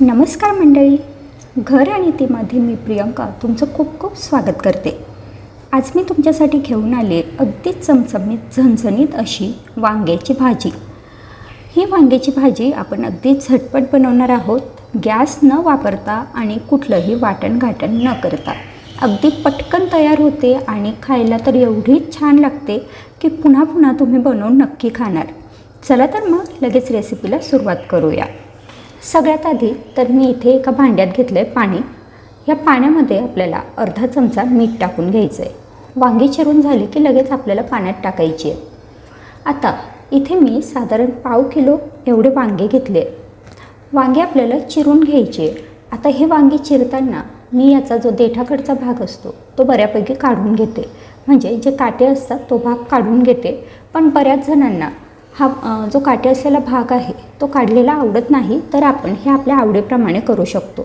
नमस्कार मंडळी. घर आणि तीमध्ये मी प्रियंका तुमचं खूप खूप स्वागत करते. आज मी तुमच्यासाठी घेऊन आले अगदी चमचमीत झणझणीत अशी वांग्याची भाजी. ही वांग्याची भाजी आपण अगदी झटपट बनवणार आहोत. गॅस न वापरता आणि कुठलंही वाटण घाटण न करता. अगदी पटकन तयार होते आणि खायला तर एवढी छान लागते की पुन्हा पुन्हा तुम्ही बनवून नक्की खाणार. चला तर मग लगेच रेसिपीला सुरुवात करूया. सगळ्यात आधी तर मी इथे एका भांड्यात घेतलं आहे पाणी. या पाण्यामध्ये आपल्याला अर्धा चमचा मीठ टाकून घ्यायचं आहे वांगी चिरून झाली की लगेच आपल्याला पाण्यात टाकायची आहे आता इथे मी साधारण पाव किलो एवढे वांगे घेतले. वांगे आपल्याला चिरून घ्यायचे आता हे वांगे चिरताना मी याचा जो देठाकडचा भाग असतो तो बऱ्यापैकी काढून घेते. म्हणजे जे काटे असतात तो भाग काढून घेते. पण बऱ्याच जणांना हा जो काटे असलेला भाग आहे तो काढलेला आवडत नाही तर आपण हे आपल्या आवडीप्रमाणे करू शकतो.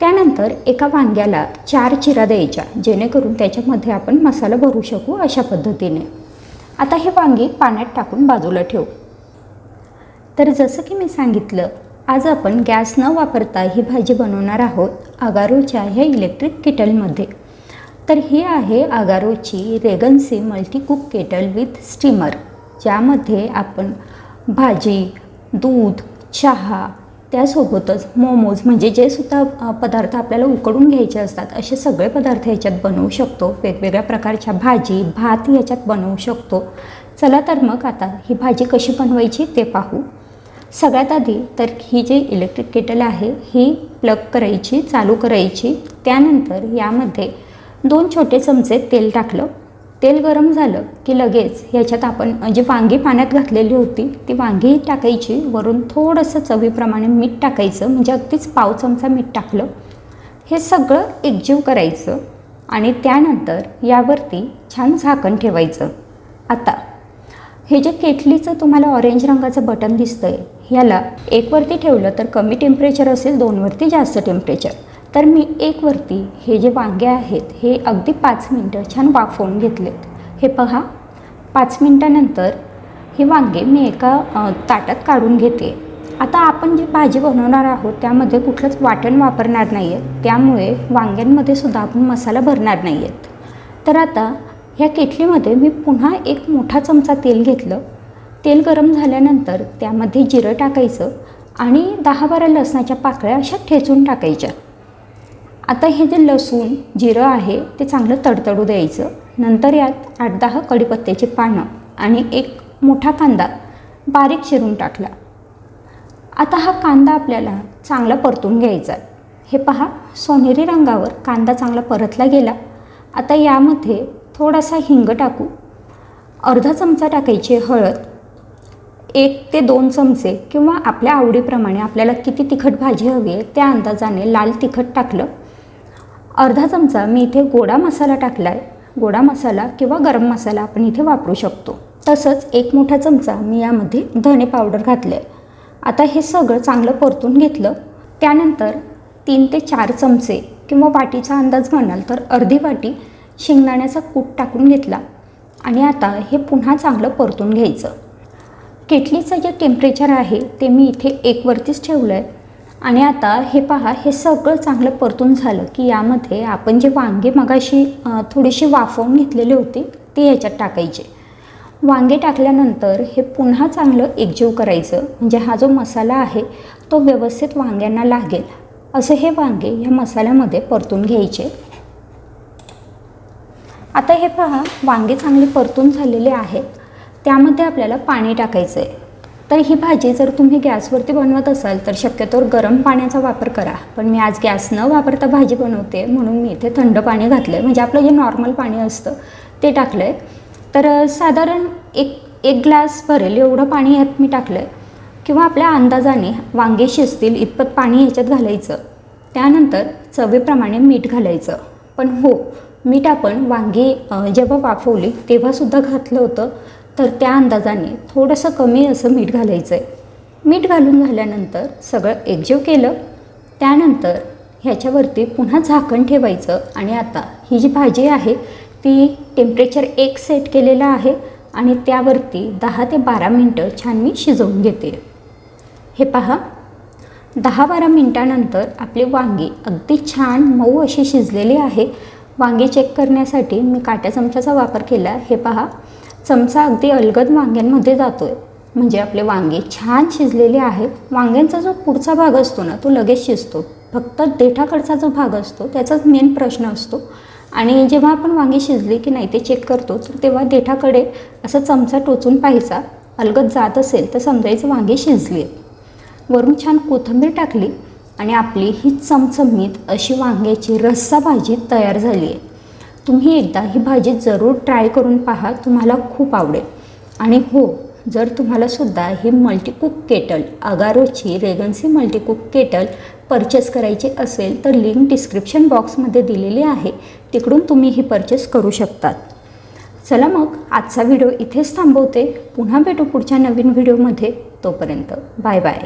त्यानंतर एका वांग्याला चार चिरा द्यायच्या जेणेकरून त्याच्यामध्ये आपण मसाला भरू शकू अशा पद्धतीने. आता हे वांगी पाण्यात टाकून बाजूला ठेवू. तर जसं की मी सांगितलं आज आपण गॅस न वापरता ही भाजी बनवणार आहोत आगारोच्या ह्या इलेक्ट्रिक केटलमध्ये. तर ही आहे आगारोची regency multi cook kettle with steamer. ज्यामध्ये आपण भाजी दूध चहा त्यासोबतच मोमोज म्हणजे जे सुद्धा पदार्थ आपल्याला उकडून घ्यायचे असतात असे सगळे पदार्थ याच्यात बनवू शकतो. वेगवेगळ्या प्रकारच्या भाजी भात याच्यात बनवू शकतो. चला तर मग आता ही भाजी कशी बनवायची ते पाहू. सगळ्यात आधी तर ही जी इलेक्ट्रिक केटल आहे ही प्लग करायची चालू करायची. त्यानंतर यामध्ये दोन छोटे चमचे तेल टाकलं. तेल गरम झालं की लगेच ह्याच्यात आपण जी वांगी पाण्यात घातलेली होती ती वांगी टाकायची. वरून थोडंसं चवीप्रमाणे मीठ टाकायचं म्हणजे अगदीच पाव चमचा मीठ टाकलं. हे सगळं एकजीव करायचं आणि त्यानंतर यावरती छान झाकण ठेवायचं. आता हे जे केटलीचं तुम्हाला ऑरेंज रंगाचं बटन दिसतं आहे ह्याला एकवरती ठेवलं तर कमी टेम्परेचर असेल दोनवरती जास्त टेम्परेचर तर मी एकवरती हे जे वांगे आहेत हे अगदी पाच मिनटं छान वाफवून घेतलेत. हे पहा पाच मिनटानंतर हे वांगे मी एका ताटात काढून घेते. आता आपण जी भाजी बनवणार आहोत त्यामध्ये कुठलंच वाटण वापरणार नाही आहे त्यामुळे वांग्यांमध्ये सुद्धा आपण मसाला भरणार नाही आहेत तर आता ह्या केटलीमध्ये मी पुन्हा एक मोठा चमचा तेल घेतलं. तेल गरम झाल्यानंतर त्यामध्ये जिरं टाकायचं आणि दहा बारा लसणाच्या पाकळ्या अशा ठेचून टाकायच्या. आता हे जे लसूण जिरं आहे ते चांगलं तडतडू द्यायचं. नंतर यात आठ दहा कढीपत्त्याची पानं आणि एक मोठा कांदा बारीक चिरून टाकला. आता हा कांदा आपल्याला चांगला परतून घ्यायचा हे पहा सोनेरी रंगावर कांदा चांगला परतला गेला. आता यामध्ये थोडासा हिंग टाकू. अर्धा चमचा टाकायची हळद. एक ते दोन चमचे किंवा आपल्या आवडीप्रमाणे आपल्याला किती तिखट भाजी हवी आहे त्या अंदाजाने लाल तिखट टाकलं. अर्धा चमचा मी इथे गोडा मसाला टाकला आहे गोडा मसाला किंवा गरम मसाला आपण इथे वापरू शकतो. तसंच एक मोठा चमचा मी यामध्ये धने पावडर घातले आहे आता हे सगळं चांगलं परतून घेतलं. त्यानंतर तीन ते चार चमचे किंवा वाटीचा अंदाज म्हणाल तर अर्धी वाटी शेंगदाण्याचा कूट टाकून घेतला. आणि आता हे पुन्हा चांगलं परतून घ्यायचं. केटलीचं जे टेम्परेचर आहे ते मी इथे एकवरतीच ठेवलं आहे आणि आता हे पहा हे सगळं चांगलं परतून झालं की यामध्ये आपण जे वांगे मगाशी थोडीशी वाफवून घेतलेली होती ते याच्यात टाकायचे. वांगे टाकल्यानंतर हे पुन्हा चांगलं एकजीव करायचं. म्हणजे हा जो मसाला आहे तो व्यवस्थित वांग्यांना लागेल. असं हे वांगे या मसाल्यामध्ये परतून घ्यायचे. आता हे पहा वांगे चांगले परतून झालेले आहेत. त्यामध्ये आपल्याला पाणी टाकायचं आहे तर ही भाजी जर तुम्ही गॅसवरती बनवत असाल तर शक्यतोवर गरम पाण्याचा वापर करा. पण मी आज गॅस न वापरता भाजी बनवते म्हणून मी इथे थंड पाणी घातलं आहे म्हणजे आपलं जे नॉर्मल पाणी असतं ते टाकलं आहे तर साधारण एक एक ग्लास भरेल एवढं पाणी ह्यात मी टाकलं आहे किंवा आपल्या अंदाजाने वांगे शिजतील इतपत पाणी ह्याच्यात घालायचं. त्यानंतर चवीप्रमाणे मीठ घालायचं. पण हो मीठ आपण वांगी जेव्हा वाफवली तेव्हासुद्धा घातलं होतं. तर त्या अंदाजाने थोडंसं कमी असं मीठ घालायचं आहे मीठ घालून झाल्यानंतर सगळं एकजीव केलं. त्यानंतर ह्याच्यावरती पुन्हा झाकण ठेवायचं आणि आता ही जी भाजी आहे ती टेम्परेचर एक सेट केलेलं आहे आणि त्यावरती दहा ते बारा मिनटं छान मी शिजवून घेते. हे पहा. दहा बारा मिनटानंतर आपली वांगी अगदी छान मऊ अशी शिजलेली आहे. वांगी चेक करण्यासाठी मी काट्या चमच्याचा वापर केला. हे पहा. चमचा अगदी अलगद वांग्यांमध्ये जातो आहे म्हणजे आपले वांगे छान शिजलेले आहेत. वांग्यांचा जो पुढचा भाग असतो ना तो लगेच शिजतो. फक्त देठाकडचा जो भाग असतो त्याचाच मेन प्रश्न असतो. आणि जेव्हा आपण वांगे शिजली की नाही ते चेक करतो तर तेव्हा देठाकडे असा चमचा टोचून पाहायचा. अलगद जात असेल तर समजायचं वांगे शिजली आहेत वरून छान कोथिंबीर टाकली आणि आपली ही चमचमीत अशी वांग्याची रस्सा भाजी तयार झाली आहे. तुम्ही एकदा ही भाजी जरूर ट्राय करून पहा तुम्हाला खूप आवडेल. आणि हो जर तुम्हालासुद्धा ही मल्टीकुक केटल अगारोची रेगन्सी मल्टीकुक केटल परचेस करायची असेल तर लिंक डिस्क्रिप्शन बॉक्समध्ये दिलेली आहे. तिकडून तुम्ही ही परचेस करू शकतात. चला मग आजचा व्हिडिओ इथेच थांबवते. पुन्हा भेटू पुढच्या नवीन व्हिडिओमध्ये तोपर्यंत बाय बाय